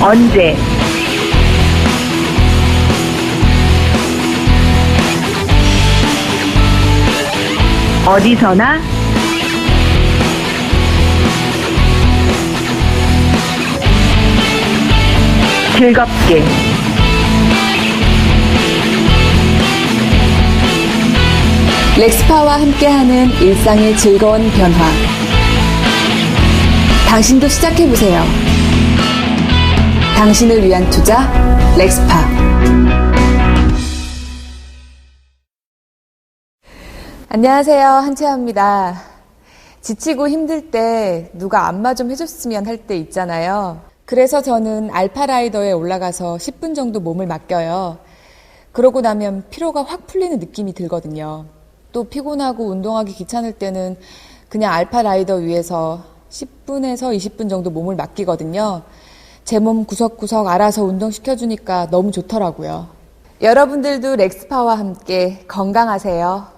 언제? 어디서나 즐겁게 렉스파와 함께하는 일상의 즐거운 변화. 당신도 시작해보세요. 당신을 위한 투자, 렉스파. 안녕하세요. 한채아입니다. 지치고 힘들 때 누가 안마 좀 해줬으면 할 때 있잖아요. 그래서 저는 알파라이더에 올라가서 10분 정도 몸을 맡겨요. 그러고 나면 피로가 확 풀리는 느낌이 들거든요. 또 피곤하고 운동하기 귀찮을 때는 그냥 알파라이더 위에서 10분에서 20분 정도 몸을 맡기거든요. 제 몸 구석구석 알아서 운동시켜주니까 너무 좋더라고요. 여러분들도 렉스파와 함께 건강하세요.